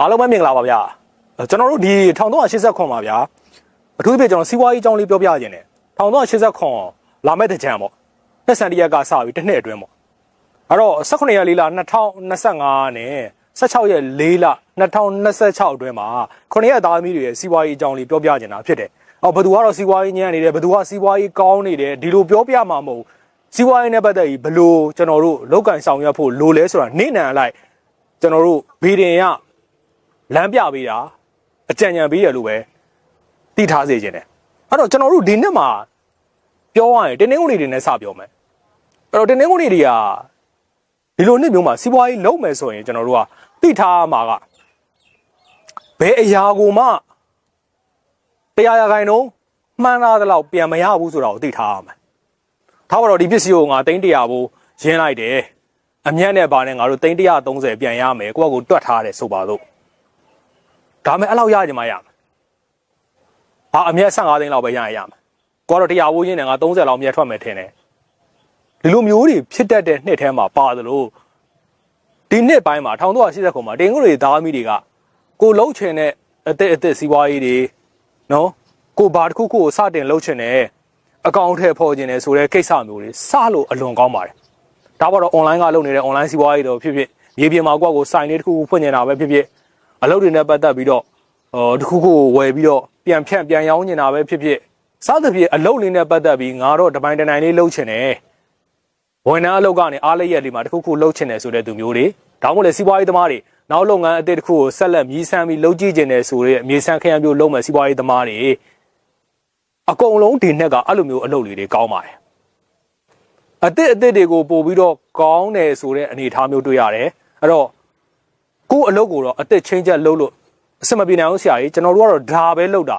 အားလုံးပဲမင်္ဂလာပါဗျာကျွန်တော်တို့ဒီ1380ခွန်ပါဗျာအထူးသဖြင့်ကျွန်တော်စီးပွားရေးအကြောင်းလေးပြောပြခြင်းတယ်1380ခွန်လာမဲ့တကြံပေါ့နှစ်စံတရက်ကစပြီးတစ်နှစ်အတွင်းပေါ့အဲ့တော့18ရက်4လ2025နဲ့16ရက်4လ2026အတွင်းမှာ9ရက်သားသမီးတွေရဲ့စီးပွားရေးအကြောင်းလေးပြောပြခြင်းတာဖြစ်တယ်အော်ဘယ်သူကတော့စီးပွားရေးညံ့နေတယ်ဘယ်သူကစီးပွားရေးကောင်းနေတယ်ဒီလိုပြောပြမှာမဟုတ်စီးပွားရေးနဲ့ပတ်သက်ပြီးဘယ်လိုကျွန်တော်တို့လောက်ကန်ဆောင်ရွက်ဖို့လိုလဲဆိုတာနေနံအလိုက်ကျွန်တော်တို့ဗီဒင်ရ လမ်းပြပေးတာအကြံဉာဏ်ပေးရလို့ပဲသိထားစေခြင်းတယ်အဲ့တော့ကျွန်တော်တို့ဒီနှစ်မှာပြောရရင်တင်းနှင်းကုန်တွေနဲ့စပြောမယ်အဲ့တော့တင်းနှင်းကုန်တွေကဒီလိုနှစ်မျိုးမှာစီးပွားရေးလုပ်မယ်ဆိုရင်ကျွန်တော်တို့ကသိထားမှာကဘယ်အရာကိုမှတရားရခိုင်တော့မှန်းသားသလောက်ပြန်မရဘူးဆိုတာကိုသိထားရမယ်ထားပါတော့ဒီပစ္စည်းကိုငါသိန်း100ဘူးရင်းလိုက်တယ်အမြတ်နဲ့ပါနဲ့ငါတို့သိန်း130ပြန်ရမယ်ကိုယ့်ကိုတွက်ထားတယ်ဆိုပါတော့ ဒါမဲ့အဲ့လောက်ရကြမှာရမယ်ဟာအမြတ်15သိန်းလောက်ပဲရရင်ရမယ်ကိုကတော့100ဘူးရင်းနဲ့ငါ30လောက်မြတ်ထွက်မယ်ထင်တယ်ဒီလိုမျိုးတွေဖြစ်တတ်တဲ့နှစ်ထဲမှာပါသလိုဒီနှစ်ပိုင်းမှာ1380ခုမှာတင်ကိုတွေသားသမီးတွေကကိုလှုပ်ချင်တဲ့အသက်အသက်စီးပွားရေးတွေနော်ကိုဘာတစ်ခုခုကိုစတင်လှုပ်ချင်တဲ့အကောင့်ထဲပေါ်ခြင်းတယ်ဆိုတဲ့ကိစ္စမျိုးတွေစလို့အလွန်ကောင်းပါတယ်ဒါပါတော့ online ကလုပ်နေတဲ့ online စီးပွားရေးတော့ဖြစ်ဖြစ်မြေပြင်မှာကိုယ့်ကိုစိုင်လေးတစ်ခုခုဖွင့်နေတာပဲဖြစ်ဖြစ် အလုပ်တွေနဲ့ပတ်သက်ပြီးတော့ဟိုတစ်ခုခုကိုဝယ်ပြီးတော့ပြန်ဖြန့်ပြန်ရောင်းနေတာပဲဖြစ်ဖြစ်စသဖြင့်အလုပ်လေးနဲ့ပတ်သက်ပြီးငါတော့တပိုင်းတနိုင်လေးလှုပ်ချင်တယ်ဝန်ထမ်းအလုပ်ကနေအားလျက်လေးမှာတစ်ခုခုလှုပ်ချင်တယ်ဆိုတဲ့သူမျိုးတွေဒါမှမဟုတ်လေစီးပွားရေးသမားတွေနောက်လုပ်ငန်းအသစ်တစ်ခုကိုဆက်လက်မြည်ဆန်းပြီးလုပ်ကြည့်ကျင်တယ်ဆိုတဲ့အမြေဆန်းခရမ်းမျိုးလုပ်မဲ့စီးပွားရေးသမားတွေအကုန်လုံးဒီနှစ်ကအဲ့လိုမျိုးအလုပ်လေးတွေကောင်းပါတယ်အသစ်အသစ်တွေကိုပို့ပြီးတော့ကောင်းတယ်ဆိုတဲ့အနေအထားမျိုးတွေ့ရတယ်အဲ့တော့ ကိုယ့်အလုပ်ကိုတော့အသစ်ချင်းချက်လုပ်လို့အဆင်မပြေနိုင်အောင်ဆရာကြီးကျွန်တော်တို့ကတော့ဒါပဲလုပ်တာ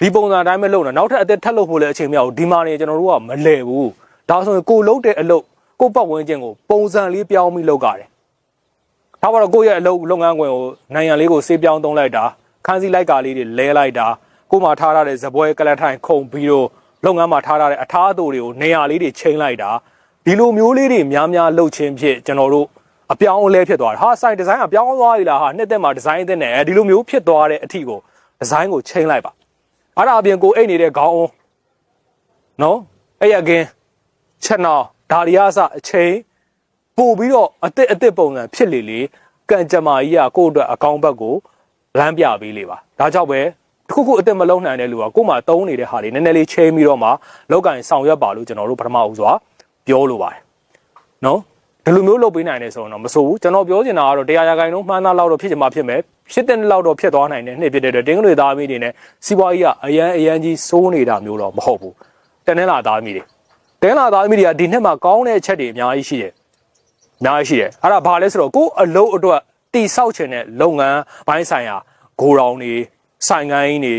ဒီပုံစံအတိုင်းပဲလုပ်တာနောက်ထပ်အသစ်ထပ်လုပ်ဖို့လည်းအချိန်မရဘူးဒီမှာနေကျွန်တော်တို့ကမလဲဘူးဒါဆိုရင်ကိုလုပ်တဲ့အလုပ်ကိုပတ်ဝန်းကျင်ကိုပုံစံလေးပြောင်းပြီးလုပ်ကြတယ်ဒါပါတော့ကိုရဲ့အလုပ်လုပ်ငန်းခွင်ကိုနိုင်ငံလေးကိုစေးပြောင်းသုံးလိုက်တာခန်းစည်းလိုက်ကာလေးတွေလဲလိုက်တာကိုမှထားထားတဲ့ဇပွဲကလတ်ထိုင်ခုံပြီးတော့လုပ်ငန်းမှာထားထားတဲ့အထားအသိုတွေကိုနေရာလေးတွေချိန်လိုက်တာဒီလိုမျိုးလေးတွေများများလုပ်ခြင်းဖြင့်ကျွန်တော်တို့ အပြောင်းအလဲဖြစ်သွားတယ်ဟာဆိုင်ဒီဇိုင်းကပြောင်းသွားပြီလားဟာနှစ်သက်မှာဒီဇိုင်းအသစ်နဲ့အဲဒီလိုမျိုးဖြစ်သွားတဲ့အထီကိုဒီဇိုင်းကိုချိန်လိုက်ပါအဲ့ဒါအပြင်ကိုအိတ်နေတဲ့ခေါင်းအောင်နော်အဲ့ရကင်းချက်နောက်ဒါရီယာစအချိန်ပို့ပြီးတော့အစ်စ်အစ်စ်ပုံစံဖြစ်လေလေကံကြမ္မာကြီးကကိုယ့်အတွက်အကောင့်ဘက်ကိုလမ်းပြပေးလေပါဒါကြောင့်ပဲတခုခုအစ်စ်မလုံးနိုင်တဲ့လူကကို့မှာတုံးနေတဲ့ဟာတွေနည်းနည်းလေးချိန်ပြီးတော့မှလောက်ကင်ဆောင်ရွက်ပါလို့ကျွန်တော်တို့ပထမဦးစွာပြောလိုပါတယ်နော် ဒီလိုမျိုးလုပ်ပေးနိုင်တယ်ဆိုတော့မဆိုဘူးကျွန်တော်ပြောချင်တာကတော့တရားရဂိုင်လုံးမှန်းသားလောက်တော့ဖြစ်ချင်မှဖြစ်မယ်ဖြစ်တဲ့လောက်တော့ဖြစ်သွားနိုင်တယ်နှစ်ဖြစ်တဲ့အတွက်တင်းကလေးသားမိတွေနဲ့စီးပွားရေးကအရန်အရန်ကြီးစိုးနေတာမျိုးတော့မဟုတ်ဘူးတနင်္လာသားမိတွေတင်းလာသားမိတွေကဒီနှစ်မှာကောင်းတဲ့အချက်တွေအများကြီးရှိတယ်အများကြီးရှိတယ်အဲ့ဒါဘာလဲဆိုတော့ကိုယ်အလုပ်အတွက်တိဆောက်ချင်တဲ့လုပ်ငန်းဘိုင်းဆိုင်ရာဂိုရောင်တွေဆိုင်ကိုင်းတွေ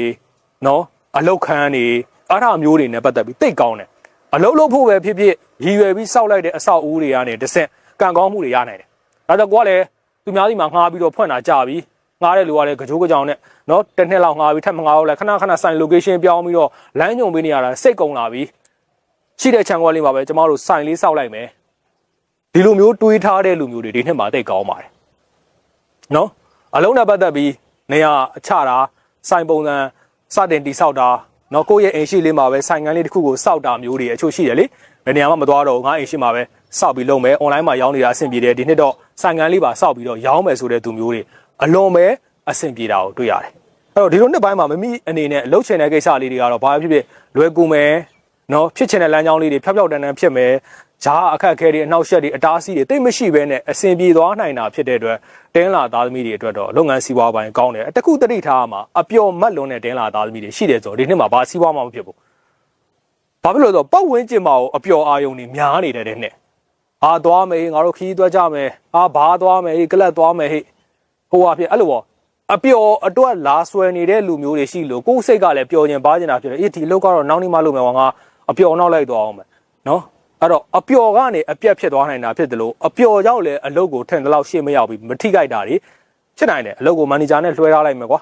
နော်အလုပ်ခန်းတွေအဲ့ဒါမျိုးတွေနဲ့ပတ်သက်ပြီးတိတ်ကောင်းတယ် အလုပ်လုပ်ဖို့ပဲဖြစ်ဖြစ်ရည်ရွယ်ပြီးစောက်လိုက်တဲ့အဆောက်အဦတွေကနေတစ်ဆင့်ကံကောင်းမှုတွေရနိုင်တယ်ဒါကြောင့်ကိုကလည်းသူများစီမှာငှားပြီးတော့ဖွင့်တာကြပြီငှားတဲ့လူကလည်းကြိုးကြောင်နဲ့နော်တစ်နှစ်လောက်ငှားပြီးထပ်မငှားဘူးလဲခဏခဏဆိုင် location ပြောင်းပြီးတော့လမ်းညွန်ပေးနေရတာစိတ်ကုန်လာပြီရှိတဲ့ခြံကွက်လေးမှာပဲကျမတို့ဆိုင်လေးစောက်လိုက်မယ်ဒီလိုမျိုးတွေးထားတဲ့လူမျိုးတွေဒီနှစ်မှာတိတ်ကောင်းပါတယ်နော်အလုံးနဲ့ပတ်သက်ပြီးနေရာအချတာဆိုင်ပုံစံစတင်တိဆောက်တာ နော်ကိုယ့်ရဲ့အိမ်ရှိလေးမှာပဲဆိုင်ကန်းလေးတစ်ခုကိုစောက်တာမျိုးတွေအချို့ရှိတယ်လေဘယ်နေရာမှမသွားတော့ငါအိမ်ရှိမှာပဲစောက်ပြီးလုပ်မယ် online မှာရောင်းနေတာအဆင်ပြေတယ်ဒီနှစ်တော့ဆိုင်ကန်းလေးပါစောက်ပြီးတော့ရောင်းမယ်ဆိုတဲ့သူမျိုးတွေအလွန်ပဲအဆင်ပြေတာကိုတွေ့ရတယ်အဲ့တော့ဒီလိုနှစ်ပိုင်းမှာမမိအနေနဲ့လှုပ်ချင်တဲ့ကိစ္စလေးတွေကတော့ဘာဖြစ်ဖြစ်လွယ်ကူမယ်နော်ဖြစ်ချင်တဲ့လမ်းကြောင်းလေးတွေဖြောက်ဖြောက်တန်းတန်းဖြစ်မယ် ဂျားအခက်အခဲတွေအနောက်ရှက်တွေအတားအဆီးတွေတိတ်မရှိဘဲနဲ့အဆင်ပြေသွားနိုင်တာဖြစ်တဲ့အတွက်တင်းလာသားသမီးတွေအတွက်တော့လုပ်ငန်းစီးပွားပိုင်းကောင်းတယ်တခုတတိထားမှာအပျော်မတ်လွန်တဲ့တင်းလာသားသမီးတွေရှိတယ်ဆိုတော့ဒီနှစ်မှာဘာစီးပွားမှမဖြစ်ဘူးဘာဖြစ်လို့လဲဆိုတော့ပတ်ဝန်းကျင်မှာအပျော်အာယုံတွေများနေတဲ့တဲ့နှစ်အာသွားမယ်ငါတို့ခီးသွားကြမယ်အာဘာသွားမယ်ဟေးကလပ်သွားမယ်ဟေးဟိုဟာဖြစ်အဲ့လိုပေါ့အပျော်အတွက်လာဆွဲနေတဲ့လူမျိုးတွေရှိလို့ကိုယ်စိတ်ကလည်းပျော်ခြင်းပါခြင်းတာဖြစ်တယ်အေးဒီလောက်ကတော့နောက်နေ့မှလုပ်မယ်ငါအပျော်နောက်လိုက်သွားအောင်မယ်နော် အဲ့တော့အပျော်ကနေအပြက်ဖြစ်သွားနိုင်တာဖြစ်တယ်လို့အပျော်ကြောင့်လည်းအလုပ်ကိုထင်တဲ့လောက်ရှေ့မရောက်ပြီးမထိခိုက်တာတွေဖြစ်နိုင်တယ်အလုပ်ကိုမန်နေဂျာနဲ့လွှဲထားလိုက်မယ်ကွာ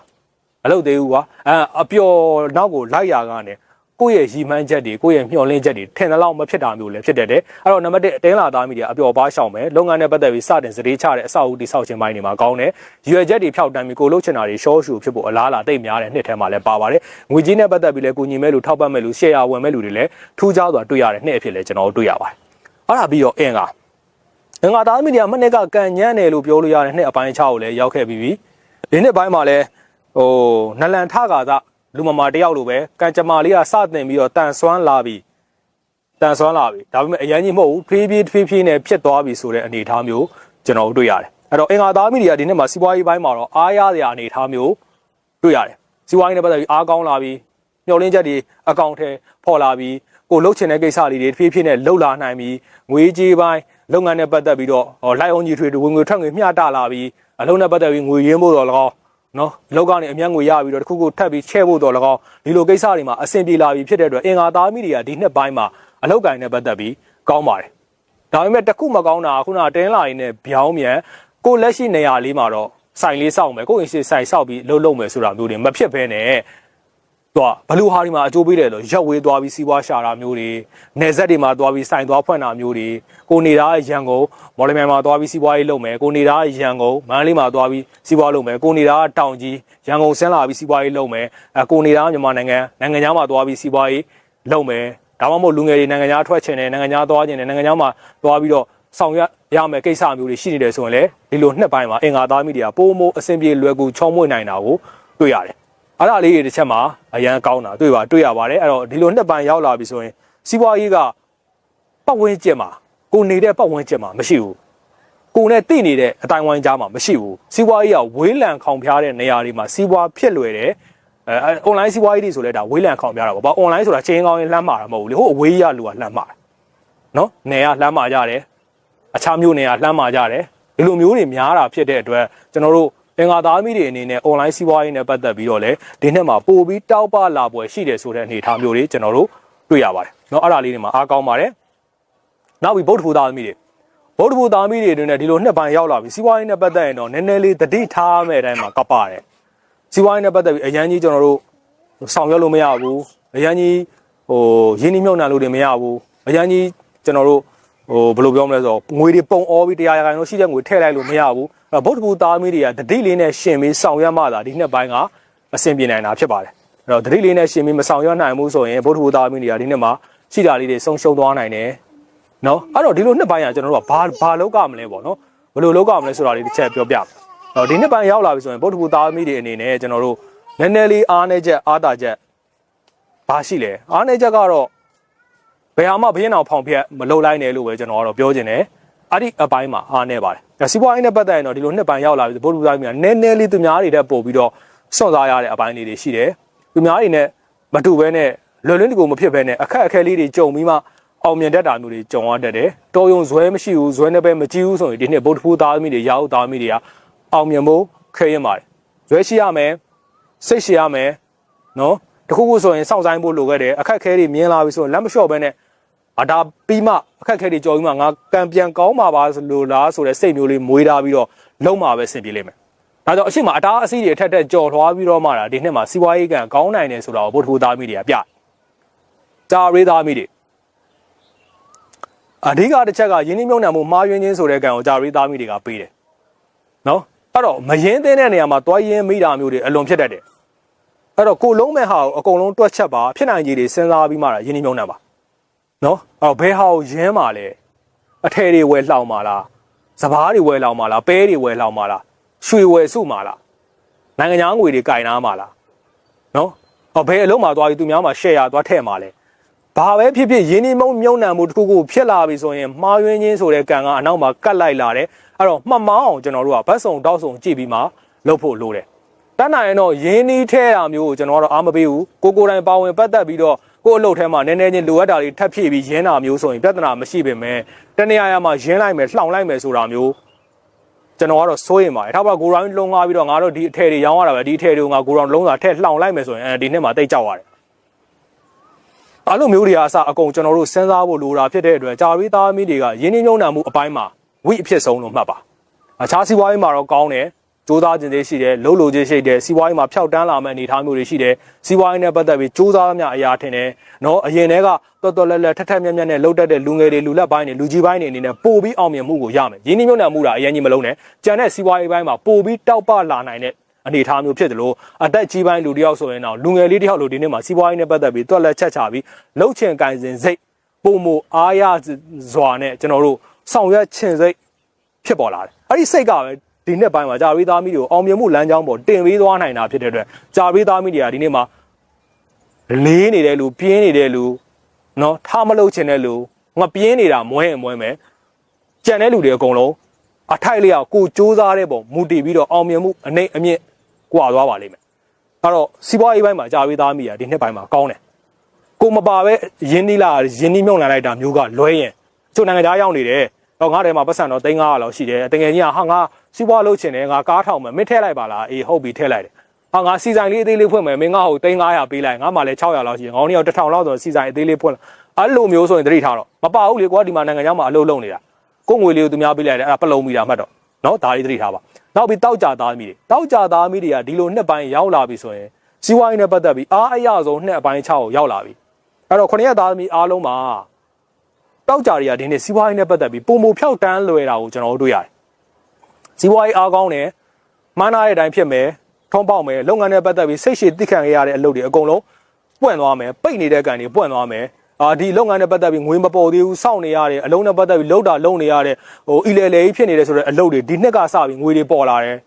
အလုပ်သေးဘူးကွာအဲအပျော်နောက်ကိုလိုက်ရာကနေ ကိုယ့်ရဲ့ရည်မှန်းချက်တွေကိုယ့်ရဲ့မျှော်လင့်ချက်တွေထင်သလောက်မဖြစ်တာမျိုးလည်းဖြစ်တတ်တယ်အဲ့တော့နံပါတ်1အတင်းလာသားမိတွေအပျော်ပါရှောင်မယ်လုပ်ငန်းနဲ့ပတ်သက်ပြီးစတင်စတေးချတဲ့အဆောက်အဦတိဆောက်ခြင်းပိုင်းတွေမှာကောင်းတယ်ရွယ်ချက်တွေဖြောက်တန်းပြီးကိုလှုပ်ချင်တာတွေရှော့ရှူဖြစ်ဖို့အလားအလာတိတ်များတဲ့နှစ်ထဲမှာလည်းပါပါတယ်ငွေကြေးနဲ့ပတ်သက်ပြီးလည်းကိုညီမဲ့လူထောက်ပံ့မဲ့လူရှယ်ယာဝင်မဲ့လူတွေလည်းထူးခြားစွာတွေ့ရတဲ့နှစ်အဖြစ်လည်းကျွန်တော်တို့တွေ့ရပါတယ်အဲ့ဒါပြီးတော့အင်္ဂါအင်္ဂါသားမိတွေကမနေ့ကကန်ညံ့တယ်လို့ပြောလို့ရတဲ့နှစ်အပိုင်း6ကိုလည်းရောက်ခဲ့ပြီးပြီဒီနှစ်ပိုင်းမှာလည်းဟိုနလန်ထကာသာ လူမမာတယောက်လိုပဲကံကြမ္မာလေးကစတင်ပြီးတော့တန်ဆွမ်းလာပြီးတန်ဆွမ်းလာပြီဒါပေမဲ့အရန်ကြီးမဟုတ်ဘူးဖြည်းဖြည်းဖြည်းဖြည်းနဲ့ဖြစ်သွားပြီဆိုတဲ့အနေအထားမျိုးကျွန်တော်တို့တွေ့ရတယ်အဲ့တော့အင်္ဂါသားမိတွေကဒီနေ့မှာစီးပွားရေးပိုင်းမှာတော့အားရစရာအနေအထားမျိုးတွေ့ရတယ်စီးပွားရေးနဲ့ပတ်သက်ပြီးအားကောင်းလာပြီးမျှော်လင့်ချက်တွေအကောင့်ထဲပေါ်လာပြီးကိုလှုပ်ချင်တဲ့ကိစ္စလေးတွေဖြည်းဖြည်းနဲ့လှုပ်လာနိုင်ပြီးငွေကြေးပိုင်းလုပ်ငန်းနဲ့ပတ်သက်ပြီးတော့လိုက်အောင်ကြီးထွေဝင်ငွေထွက်ငွေမျှတလာပြီးအလုံးနဲ့ပတ်သက်ပြီးငွေရင်းဖို့တော့လကောက် နော်လောက်ကနေအမျက်ငွေရပြီးတော့တခုခုထပ်ပြီးချဲ့ဖို့တော့လကောက်ဒီလိုကိစ္စတွေမှာအဆင်ပြေလာပြီးဖြစ်တဲ့အတွက်အင်္ဂါသားမိတွေကဒီနှစ်ပိုင်းမှာအလောက်ကင်နဲ့ပတ်သက်ပြီးကောင်းပါတယ်ဒါပေမဲ့တခုမကောင်းတာကခုနတင်းလာရင်းနဲ့ဗျောင်းမြန်ကိုလက်ရှိနေရာလေးမှာတော့စိုင်လေးစောက်မယ်ကိုအင်ရှိစိုင်စောက်ပြီးလှုပ်လှုပ်မယ်ဆိုတာမျိုးတွေမဖြစ်ဘဲနဲ့ သူကဘလူဟာဒီမှာအကျိုးပေးတယ်လို့ရက်ဝေးသွားပြီးစီးပွားရှာတာမျိုးတွေနေဆက်တွေမှာသွားပြီးစိုင်သွားဖွင့်တာမျိုးတွေကိုနေတာရန်ကုန်မော်လမြိုင်မှာသွားပြီးစီးပွားရေးလုပ်မယ်ကိုနေတာရန်ကုန်မန္တလေးမှာသွားပြီးစီးပွားလုပ်မယ်ကိုနေတာတောင်ကြီးရန်ကုန်ဆင်းလာပြီးစီးပွားရေးလုပ်မယ်အဲကိုနေတာမြန်မာနိုင်ငံနိုင်ငံခြားမှာသွားပြီးစီးပွားရေးလုပ်မယ်ဒါမှမဟုတ်လူငယ်တွေနိုင်ငံခြားထွက်ချင်တယ်နိုင်ငံခြားသွားချင်တယ်နိုင်ငံခြားမှာသွားပြီးတော့ဆောင်ရွက်ရမယ်ကိစ္စမျိုးတွေရှိနေတယ်ဆိုရင်လေဒီလိုနှစ်ပိုင်းမှာအင်္ဂါသားမိတွေကပိုးမိုးအဆင်ပြေလွယ်ကူချောမွေ့နိုင်တာကိုတွေ့ရတယ် အဲ့ဒါလေးတွေတစ်ချက်မှာအရန်ကောင်းတာတွေ့ပါတွေ့ရပါတယ်အဲ့တော့ဒီလိုနှစ်ပိုင်းရောက်လာပြီဆိုရင်စီးပွားရေးကပတ်ဝန်းကျင်မှာကိုနေတဲ့ပတ်ဝန်းကျင်မှာမရှိဘူးကိုနဲ့တည်နေတဲ့အတိုင်းဝိုင်းကြားမှာမရှိဘူးစီးပွားရေးကဝေးလံခေါင်ဖျားတဲ့နေရာတွေမှာစီးပွားဖြစ်လွယ်တယ်အဲ online စီးပွားရေးတွေဆိုလဲဒါဝေးလံခေါင်ပြတာပေါ့။ဘာ online ဆိုတာချင်းကောင်းရင်လှမ်းမှာတာမဟုတ်ဘူးလေ။ဟိုအဝေးရလူကလှမ်းမှာတာ။နော်။နယ်ကလှမ်းမှာကြတယ်။အခြားမျိုးနယ်ကလှမ်းမှာကြတယ်။ဒီလိုမျိုးတွေများတာဖြစ်တဲ့အတွက်ကျွန်တော်တို့ အင်္ဂါသားမိတွေအနေနဲ့ online စီးပွားရေးနဲ့ပတ်သက်ပြီးတော့လေဒီနှစ်မှာပို့ပြီးတောက်ပလာပွဲရှိတယ်ဆိုတဲ့အနေအထားမျိုးတွေကျွန်တော်တို့တွေ့ရပါတယ်။နော်အဲ့ဒါလေးတွေမှာအားကောင်းပါတယ်။နောက်ပြီးဗုဒ္ဓဘုသားမိတွေဗုဒ္ဓဘုသားမိတွေအတွင်းနဲ့ဒီလိုနှစ်ပိုင်းရောက်လာပြီစီးပွားရေးနဲ့ပတ်သက်ရင်တော့နည်းနည်းလေးတတိထားမဲ့အတိုင်းမှာကပ်ပါတယ်။စီးပွားရေးနဲ့ပတ်သက်ပြီးအရန်ကြီးကျွန်တော်တို့ဆောင်ရွက်လို့မရဘူးအရန်ကြီးဟိုရင်းနှီးမြှုပ်နှံလို့တွေမရဘူးအရန်ကြီးကျွန်တော်တို့ ဟိုဘယ်လိုပြောမလဲဆိုတော့ငွေတွေပုံအောပြီးတရားရခိုင်လို့ရှိတဲ့ငွေထည့်လိုက်လို့မရဘူးအဲ့ဗုဒ္ဓဘူးသားမီးတွေကတတိလေးနဲ့ရှင်ပြီးဆောင်ရွက်မှသာဒီနှစ်ပိုင်းကအဆင်ပြေနိုင်တာဖြစ်ပါတယ်အဲ့တော့တတိလေးနဲ့ရှင်ပြီးမဆောင်ရွက်နိုင်ဘူးဆိုရင်ဗုဒ္ဓဘူးသားမီးတွေကဒီနှစ်မှာရှိတာလေးတွေဆုံးရှုံးသွားနိုင်တယ်နော်အဲ့တော့ဒီလိုနှစ်ပိုင်းကကျွန်တော်တို့ကဘာဘာလောက်ကမလဲပေါ့နော်ဘယ်လိုလောက်ကမလဲဆိုတာလေးတစ်ချက်ပြောပြမယ်တော့ဒီနှစ်ပိုင်းရောက်လာပြီဆိုရင်ဗုဒ္ဓဘူးသားမီးတွေအနေနဲ့ကျွန်တော်တို့နည်းနည်းလေးအားနေချက်အားတာချက်ဘာရှိလဲအားနေချက်ကတော့ ဘယ်ဟာမှဘင်းအောင်ဖောင်ဖြက်မလုံလိုက်နဲ့လို့ပဲကျွန်တော်ကတော့ပြောချင်တယ်အဲ့ဒီအပိုင်းမှာအားနေပါတယ်ဒါစီးပွားရေးနဲ့ပတ်သက်ရင်တော့ဒီလိုနှစ်ပိုင်းရောက်လာပြီဗုဒ္ဓဘူးသားမီးကနည်းနည်းလေးသူများတွေတက်ပို့ပြီးတော့စွန့်စားရတဲ့အပိုင်းလေးတွေရှိတယ်သူများတွေနဲ့မတူဘဲနဲ့လွယ်လွန်းတကူမဖြစ်ဘဲနဲ့အခက်အခဲလေးတွေကြုံပြီးမှအောင်မြင်တတ်တာမျိုးတွေကြုံရတတ်တယ်တော်ယုံဇွဲမရှိဘူးဇွဲနဲ့ပဲမကြည့်ဘူးဆိုရင်ဒီနှစ်ဗုဒ္ဓဘူးသားသမီးတွေရောက်သားသမီးတွေကအောင်မြင်ဖို့ခဲရင်ပါတယ်ဇွဲရှိရမယ်စိတ်ရှိရမယ်နော်တခုခုဆိုရင်စောင့်ဆိုင်ဖို့လိုခဲ့တယ်အခက်ခဲတွေမြင်လာပြီဆိုရင်လက်မလျှော့ဘဲနဲ့ အဒါပြီးမှအခက်ခဲတွေကြော်ပြီးမှငါကံပြန်ကောင်းမှာပါလို့လားဆိုတဲ့စိတ်မျိုးလေးမွေးထားပြီးတော့လုံးမှာပဲဆင်ပြေလိမ့်မယ်ဒါကြောင့်အရှိမအတားအဆီးတွေထက်တက်ကြော်ထွားပြီးတော့မှဒါဒီနှစ်မှာစီးပွားရေးကံကောင်းနိုင်တယ်ဆိုတာကိုဗုဒ္ဓဘုသားမိတွေကပြတာရေးသားမိတွေအဓိကတစ်ချက်ကယင်းနှိမ့်မြုံနှံမှုမှားယွင်းခြင်းဆိုတဲ့ကံကိုဂျာရေးသားမိတွေကပေးတယ်နော်အဲ့တော့မရင်သင်းတဲ့နေရာမှာတွားရင်မိတာမျိုးတွေအလွန်ဖြစ်တတ်တယ်အဲ့တော့ကိုလုံးမဲ့ဟာကိုအကုန်လုံးတွက်ချက်ပါဖြစ်နိုင်ကြီးတွေစဉ်းစားပြီးမှဒါယင်းနှိမ့်မြုံနှံပါ နော်အဲ့တော့ဘယ်ဟာကိုရင်းပါလဲအထယ်တွေဝယ်လှောင်ပါလားစပားတွေဝယ်လှောင်ပါလားပဲတွေဝယ်လှောင်ပါလားရွှေဝယ်စုမှာလားနိုင်ငံခြားငွေတွေကင်နာမှာလားနော်ဟောဘယ်အလုံးမှာသွားပြီးသူများမှာ share ရသွားထည့်မှာလဲဘာပဲဖြစ်ဖြစ်ရင်းနှီးမုံမြုံနှံမှုတစ်ခုခုဖြစ်လာပြီဆိုရင်မှားယွင်းခြင်းဆိုတဲ့ကံကအနောက်မှာကတ်လိုက်လာတယ်အဲ့တော့မှတ်မောင်းအောင်ကျွန်တော်တို့ကဘတ်စုံတောက်စုံကြည့်ပြီးမှလုပ်ဖို့လိုတယ်တတ်နိုင်ရင်တော့ရင်းနှီးထဲတာမျိုးကိုကျွန်တော်ကတော့အားမပေးဘူးကိုကိုယ်တိုင်ပါဝင်ပတ်သက်ပြီးတော့ ကိုယ့်အလုပ်ထဲမှာနည်းနည်းချင်းလိုအပ်တာတွေထပ်ဖြည့်ပြီးရင်းတာမျိုးဆိုရင်ပြဿနာမရှိပေမဲ့တနေရာရာမှာရင်းလိုက်မယ်လှောင်လိုက်မယ်ဆိုတာမျိုးကျွန်တော်ကတော့စိုးရင်ပါတယ်ထားပါကိုရောင်းလုံးကားပြီးတော့ငါတို့ဒီအထည်တွေရောင်းရတာပဲဒီအထည်တွေကိုငါကိုရောင်းလုံးစာထည့်လှောင်လိုက်မယ်ဆိုရင်အဲဒီနှစ်မှာတိတ်ကြောက်ရတယ်အဲ့လိုမျိုးတွေကအစအကုန်ကျွန်တော်တို့စဉ်းစားဖို့လိုတာဖြစ်တဲ့အတွက်ဂျာရီသားမီးတွေကရင်းနှီးမြှုပ်နှံမှုအပိုင်းမှာဝိအဖြစ်ဆုံးလို့မှတ်ပါအခြားစီးပွားရေးမှာတော့ကောင်းတယ် စူးစမ်းခြင်းတွေရှိတယ်လှုပ်လို့ခြင်းရှိတယ်စီးပွားရေးမှာဖျောက်တန်းလာမယ့်အနေအထားမျိုးတွေရှိတယ်စီးပွားရေးနဲ့ပတ်သက်ပြီးစူးစမ်းများအရာထင်တယ်နော်အရင်တည်းကတော်တော်လက်လက်ထက်ထက်မြက်မြက်နဲ့လှုပ်တတ်တဲ့လူငယ်တွေလူလက်ပိုင်းတွေလူကြီးပိုင်းတွေအနေနဲ့ပို့ပြီးအောင်မြင်မှုကိုရမယ်ရင်းနှီးမြှုပ်နှံမှုတာအရင်ကြီးမလုံးနဲ့ကြံတဲ့စီးပွားရေးပိုင်းမှာပို့ပြီးတောက်ပလာနိုင်တဲ့အနေအထားမျိုးဖြစ်တယ်လို့အသက်ကြီးပိုင်းလူတယောက်ဆိုရင်တော့လူငယ်လေးတယောက်လိုဒီနေ့မှာစီးပွားရေးနဲ့ပတ်သက်ပြီးတွက်လက်ချက်ချပြီးလှုပ်ချင်ကင်စင်စိတ်ပုံမအားရစွာနဲ့ကျွန်တော်တို့ဆောင်ရွက်ချင်စိတ်ဖြစ်ပေါ်လာတယ်အဲ့ဒီစိတ်ကပဲ ဒီနှစ်ပိုင်းမှာဂျာရီသားမီတွေကိုအောင်မြင်မှုလမ်းကြောင်းပေါ်တင်ပေးသွားနိုင်တာဖြစ်တဲ့အတွက်ဂျာရီသားမီတွေကဒီနေ့မှာလေးနေတဲ့လူပြင်းနေတဲ့လူနော်ထားမလို့ချင်တဲ့လူငါပြင်းနေတာမွဲရင်မွဲမယ်ကြံတဲ့လူတွေအကုန်လုံးအထိုက်လျောက်ကိုစူးစမ်းတဲ့ပုံမူတည်ပြီးတော့အောင်မြင်မှုအနေအမြင့်ကွာသွားပါလိမ့်မယ်အဲ့တော့စီးပွားရေးပိုင်းမှာဂျာရီသားမီကဒီနှစ်ပိုင်းမှာကောင်းတယ်ကိုမပါပဲရင်းနှီးလာရင်းနှီးမြုံလာလိုက်တာမျိုးကလွဲရင်ချို့နိုင်ငံသားရောက်နေတယ် တော့ငါထဲမှာပတ်စံတော့3900လောက်ရှိတယ်တကယ်ကြီးကဟာငါစီးပွားလုပ်ချင်တယ်ငါကားထောင်မယ်မင်းထည့်လိုက်ပါလားအေးဟုတ်ပြီထည့်လိုက်တယ်ဟာငါစီဆိုင်လေးအသေးလေးဖွင့်မယ်မင်းငါ့ကို3900ပေးလိုက်ငါမှလည်း600လောက်ရှိတယ်ငေါင်းနေတော့1000လောက်ဆိုစီဆိုင်အသေးလေးဖွင့်အဲ့လိုမျိုးဆိုရင်တတိထားတော့မပါဘူးလေကွာဒီမှာနိုင်ငံခြားမှာအလုပ်လုပ်နေတာကိုငွေလေးကိုသူများပေးလိုက်တယ်အဲ့ဒါပလုံမိတာမှတ်တော့နော်ဒါလေးတတိထားပါနောက်ပြီးတောက်ကြသားမိတွေတောက်ကြသားမိတွေကဒီလိုနှစ်ပိုင်းရောက်လာပြီဆိုရင်စီးပွားရေးနဲ့ပတ်သက်ပြီးအားအရဆုံးနှစ်အပိုင်း6ကိုရောက်လာပြီအဲ့တော့ခொနည်းသားသမီးအားလုံးမှာ တောက်ကြတွေကဒီနေ့စီးပွားရေးနဲ့ပတ်သက်ပြီးပုံမဖြောက်တန်းလွယ်တာကိုကျွန်တော်တို့တွေ့ရတယ်စီးပွားရေးအားကောင်းတယ်မှန်းထားတဲ့အတိုင်းဖြစ်မယ်ထုံးပေါက်မယ်လုပ်ငန်းနဲ့ပတ်သက်ပြီးစိတ်ရှည်သိခံရတဲ့အလုပ်တွေအကုန်လုံးပွင့်သွားမယ်ပိတ်နေတဲ့ကန်တွေပွင့်သွားမယ်အာဒီလုပ်ငန်းနဲ့ပတ်သက်ပြီးငွေမပေါ်သေးဘူးစောင့်နေရတယ်အလုံးနဲ့ပတ်သက်ပြီးလှုပ်တာလုံနေရတယ်ဟိုအီလေလေကြီးဖြစ်နေတယ်ဆိုတော့အလုပ်တွေဒီနှစ်ကစပြီးငွေတွေပေါ်လာတယ်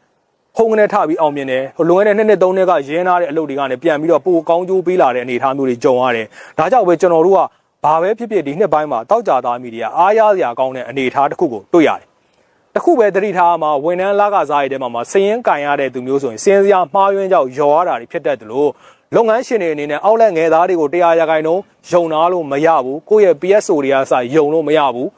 ဟုံကနေထပြီးအောင်မြင်တယ်ဟိုလွန်ခဲ့တဲ့နှစ်နှစ်သုံးနှစ်ကရင်းထားတဲ့အလုပ်တွေကနေပြန်ပြီးတော့ပိုကောင်းကျိုးပေးလာတဲ့အနေအထားမျိုးတွေကြုံရတယ်ဒါကြောင့်ပဲကျွန်တော်တို့က ဘာပဲဖြစ်ဖြစ်ဒီနှစ်ပိုင်းမှာတောက်ကြသားမိတွေကအားရစရာကောင်းတဲ့အနေအထားတစ်ခုကိုတွေ့ရတယ်တခုပဲသတိထားမှာဝန်ထမ်းလာကစားရတဲ့မှာမှာစည်ရင်ကန်ရတဲ့သူမျိုးဆိုရင်စင်းစရာမှားယွင်းကြောက်ရော်ရတာတွေဖြစ်တတ်တယ်လို့လုပ်ငန်းရှင်တွေအနေနဲ့အောက်လက်ငယ်သားတွေကိုတရားရဂိုင်နှုန်းယုံနာလို့မရဘူးကိုယ့်ရဲ့ PSO တွေကစယုံလို့မရဘူး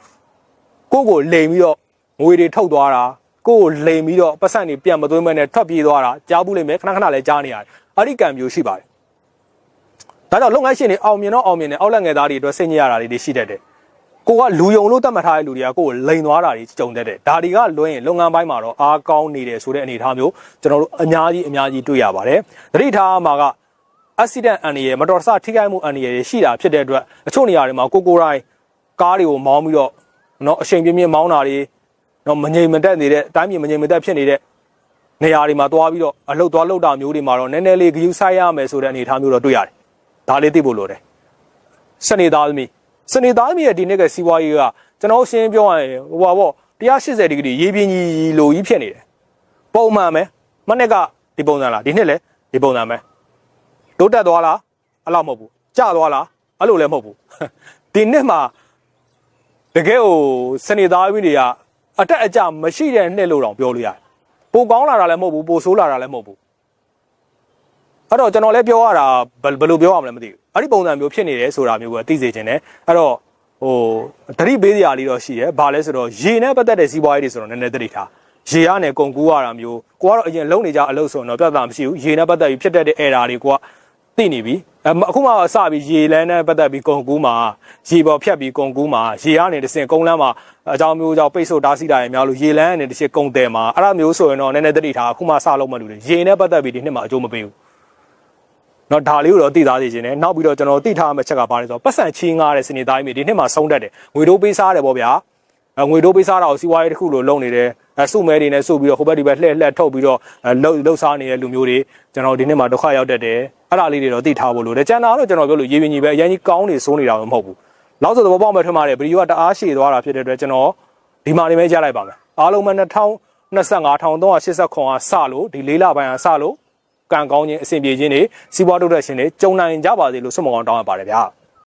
ကိုယ့်ကိုလိမ်ပြီးတော့ငွေတွေထုတ်သွားတာကိုယ့်ကိုလိမ်ပြီးတော့ပတ်စံတွေပြန်မသွင်းမနဲ့ထွက်ပြေးသွားတာကြားဘူးလိမ့်မယ်ခဏခဏလည်းကြားနေရတယ်အဲ့ဒီကံမျိုးရှိပါတယ် ဒါကြောင့်လုပ်ငန်းရှင်တွေအောင်မြင်တော့အောင်မြင်တယ်အောက်လက်ငယ်သားတွေအတွက်စိတ်ညစ်ရတာတွေရှိတတ်တယ်ကိုကလူယုံလို့တတ်မှတ်ထားတဲ့လူတွေကကိုယ်ကိုလိန်သွားတာတွေကြုံတတ်တယ်ဒါတွေကလွှဲရင်လုပ်ငန်းပိုင်းမှာတော့အားကောင်းနေတယ်ဆိုတဲ့အနေအထားမျိုးကျွန်တော်တို့အများကြီးအများကြီးတွေ့ရပါတယ်သတိထားမှာက accident အန္တရာယ်မတော်တဆထိခိုက်မှုအန္တရာယ်ရှိတာဖြစ်တဲ့အတွက်အချို့နေရာတွေမှာကိုကိုတိုင်းကားတွေကိုမောင်းပြီးတော့เนาะအချိန်ပြင်းပြင်းမောင်းတာတွေเนาะမငြိမ်မသက်နေတဲ့အတိုင်းမြေမငြိမ်မသက်ဖြစ်နေတဲ့နေရာတွေမှာတွားပြီးတော့အလုတ်သွားလုတ်တာမျိုးတွေမှာတော့နည်းနည်းလေးဂရုစိုက်ရမယ်ဆိုတဲ့အနေအထားမျိုးတော့တွေ့ရတယ် ဒါလေးသိဖို့လိုတယ်စနေသားသမီးစနေသားသမီးရဲ့ဒီနေ့ကစီးပွားရေးကကျွန်တော်ရှင်းပြောရရင်ဟိုပါပေါ့180ဒီဂရီရေးပြင်းကြီးလိုကြီးဖြစ်နေတယ်ပုံမှန်ပဲမနေ့ကဒီပုံစံလားဒီနှစ်လည်းဒီပုံစံပဲတိုးတက်သွားလားအဲ့လောက်မဟုတ်ဘူးကျသွားလားအဲ့လိုလည်းမဟုတ်ဘူးဒီနှစ်မှာတကယ်ဟိုစနေသားသမီးတွေကအတက်အကျမရှိတဲ့နှစ်လို့တောင်ပြောလို့ရတယ်ပိုကောင်းလာတာလည်းမဟုတ်ဘူးပိုဆိုးလာတာလည်းမဟုတ်ဘူး အဲ့တော့ကျွန်တော်လည်းပြောရတာဘယ်ဘယ်လိုပြောရမလဲမသိဘူးအဲ့ဒီပုံစံမျိုးဖြစ်နေတယ်ဆိုတာမျိုးကသိစေချင်တယ်အဲ့တော့ဟိုတတိပေးစရာလေးတော့ရှိတယ်ဘာလဲဆိုတော့ရေနဲ့ပတ်သက်တဲ့စီးပွားရေးတွေဆိုတော့နည်းနည်းတတိထားရေရနဲ့ကုန်ကူးရတာမျိုးကိုကတော့အရင်လုံနေကြအလုပ်ဆိုတော့ပြဿနာမရှိဘူးရေနဲ့ပတ်သက်ပြီးဖြစ်တတ်တဲ့ error တွေကိုကသိနေပြီအခုမှစပြီးရေလန်းနဲ့ပတ်သက်ပြီးကုန်ကူးမှာရေပေါ်ဖြတ်ပြီးကုန်ကူးမှာရေရနဲ့တစင်ကုန်းလန်းမှာအကြောင်းမျိုးကြောင့်ပိတ်ဆို့တားဆီးတာရများလို့ရေလန်းနဲ့တစင်ကုန်တယ်မှာအဲ့ဒါမျိုးဆိုရင်တော့နည်းနည်းတတိထားအခုမှစလုံးမလို့လေရေနဲ့ပတ်သက်ပြီးဒီနှစ်မှာအကျိုးမပေးဘူး နော်ဒါလေးကိုတော့သိသားစီခြင်းနဲ့နောက်ပြီးတော့ကျွန်တော်သိထားမယ့်ချက်ကဘာလဲဆိုတော့ပတ်စံချင်းငားတဲ့စနေသားကြီးမြေဒီနှစ်မှာဆုံးတတ်တယ်ငွေတိုးပေးစားတယ်ပေါ့ဗျာငွေတိုးပေးစားတာကိုစီးပွားရေးတစ်ခုလိုလုပ်နေတယ်စုမဲတွေနဲ့စုပြီးတော့ဟိုဘက်ဒီဘက်လှည့်လှည့်ထုတ်ပြီးတော့လှုပ်လှုပ်စားနေတဲ့လူမျိုးတွေကျွန်တော်ဒီနေ့မှာဒုက္ခရောက်တတ်တယ်အဲ့ဒါလေးတွေတော့သိထားဖို့လိုတယ်ကျန်တာတော့ကျွန်တော်ပြောလို့ရေပြင်ကြီးပဲအရင်ကြီးကောင်းနေစိုးနေတာမဟုတ်ဘူးလောက်ဆိုသဘောပေါက်မဲ့ထွန်းပါတယ်ဗီဒီယိုကတအားရှည်သွားတာဖြစ်တဲ့အတွက်ကျွန်တော်ဒီမှာနေမဲကြားလိုက်ပါမယ်အားလုံးပဲ2025 1389ကစလို့ဒီလေးလပိုင်းကစလို့ ကံကောင်းခြင်းအဆင်ပြေခြင်းတွေစီးပွားတိုးတက်ခြင်းတွေကြုံနိုင်ကြပါစေလို့ဆုမကောင်းတောင်းရပါတယ်ဗျာ